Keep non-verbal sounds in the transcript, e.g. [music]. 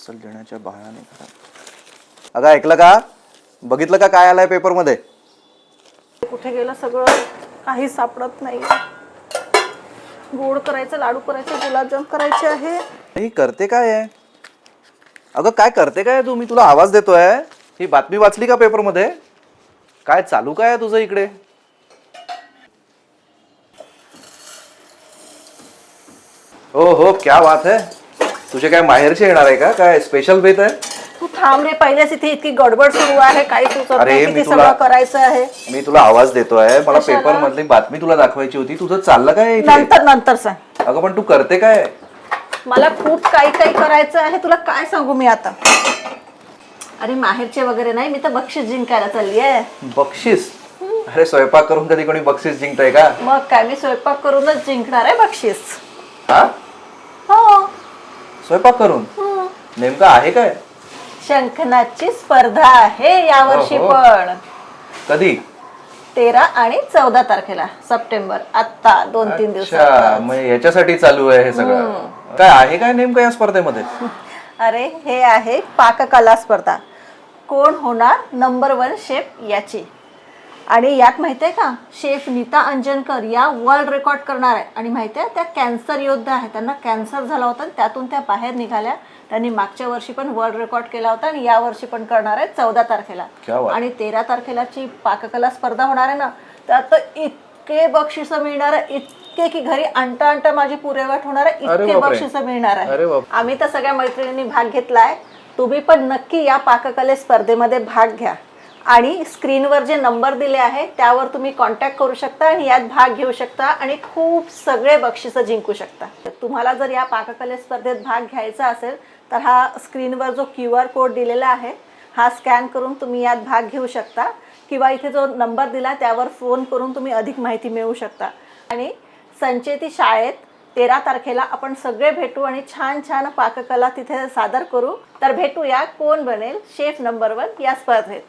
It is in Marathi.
पार्सल देण्याच्या बहाण्याने खराब अगं ऐकलं का? बघितलं का काय आलंय पेपरमध्ये? कुठे गेलं सगळं? काही सापडत नाही गोड करायचं लाडू करायचे गुलाबजाम करायचे आहे. ही करते काय आहे अगं काय करते काय तू? मी तुला आवाज देतोय. ही बातमी वाचली का पेपरमध्ये? काय चालू काय आहे तुझं इकडे? हो हो क्या बात है. तुझे काय माहेरचे येणार आहे का? काय स्पेशल बेत आहे? तू थांब रे पहिलेच इथे इतकी गडबड सुरू आहे काही सुचत अरे, नाही मी किती तुला- सगळं करायचं आहे. मी तुला आवाज देतोय मला कशाला? पेपर मधली बातमी तुला दाखवायची होती. तुझं चाललं काय इथे? नंतर नंतर सांग. अगं पण तू करते काय? मला खूप काही काही करायचं आहे. तुला काय सांगू मी आता? अरे माहेरचे वगैरे नाही. मी तर बक्षीस जिंकायला चालली आहे. बक्षीस? अरे स्वयंपाक करून कधी कोणी बक्षीस जिंकतंय का? मग काय मी स्वयंपाक करूनच जिंकणार आहे बक्षीस. हो? स्वयंपाक करून. हम्म. नेमकं आहे काय? शंखनाची स्पर्धा आहे यावर्षी ओहो. पण. कधी? तेरा आणि चौदा तारखेला सप्टेंबर. आत्ता दोन तीन अच्छा दिवसात मग याच्यासाठी चालू आहे हे सगळं. काय आहे काय नेमकं या स्पर्धेमध्ये? [laughs] अरे हे आहे पाककला स्पर्धा. कोण होणार नंबर वन शेफ याची? आणि यात माहिती आहे का? शेफ नीता अंजनकर या वर्ल्ड रेकॉर्ड करणार आहे. आणि माहिती आहे त्या कॅन्सर योद्धा आहेत त्यांना कॅन्सर झाला होता आणि त्यातून त्या बाहेर निघाल्या. त्यांनी मागच्या वर्षी पण वर्ल्ड रेकॉर्ड केला होता आणि या वर्षी पण करणार आहे चौदा तारखेला. आणि तेरा तारखेलाची पाककला स्पर्धा होणार आहे ना त्यात तर इतके बक्षिस मिळणार आहे इतके की घरी आणता आणता माझी पुरेवाट होणार आहे इतके. बक्षिस मिळणार आहे. आम्ही तर सगळ्या मैत्रिणींनी भाग घेतलाय तुम्ही पण नक्की या पाककले स्पर्धेमध्ये भाग घ्या. आणि स्क्रीनवर जे नंबर दिले आहे त्यावर तुम्ही कॉन्टॅक्ट करू शकता आणि यात भाग घेऊ शकता आणि खूप सगळे बक्षिसं जिंकू शकता. तर तुम्हाला जर या पाककले स्पर्धेत भाग घ्यायचा असेल तर हा स्क्रीनवर जो क्यू आर कोड दिलेला आहे हा स्कॅन करून तुम्ही यात भाग घेऊ शकता किंवा इथे जो नंबर दिला त्यावर फोन करून तुम्ही अधिक माहिती मिळवू शकता. आणि संचेती शाळेत तेरा तारखेला आपण सगळे भेटू आणि छान छान पाककला तिथे सादर करू. तर भेटूया कोण बनेल शेफ नंबर वन या स्पर्धेत.